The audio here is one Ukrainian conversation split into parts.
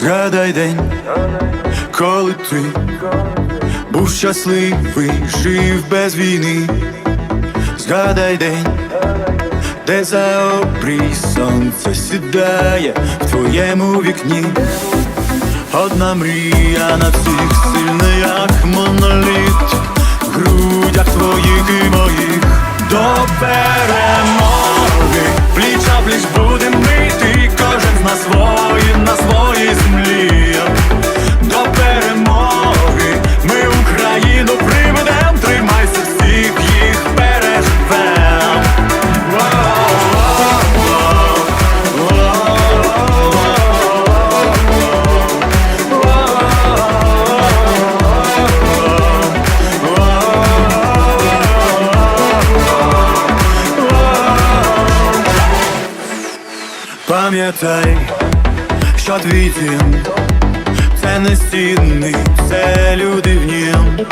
Згадай день, коли ти був щасливий, жив без війни. Згадай день, де за обрій сонце сідає в твоєму вікні. Одна мрія на всіх сильна, як моноліт, в грудях твоїх і моїх до на своїй землі. До перемоги ми Україну приведем, тримайся всіх їх переживем. Пам'ятай, що твій дім це не стінний, це люди в нім.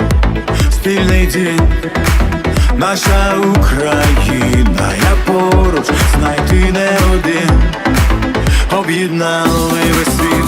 Спільний день, наша Україна, я поруч, знайти не один. Об'єднали весь світ,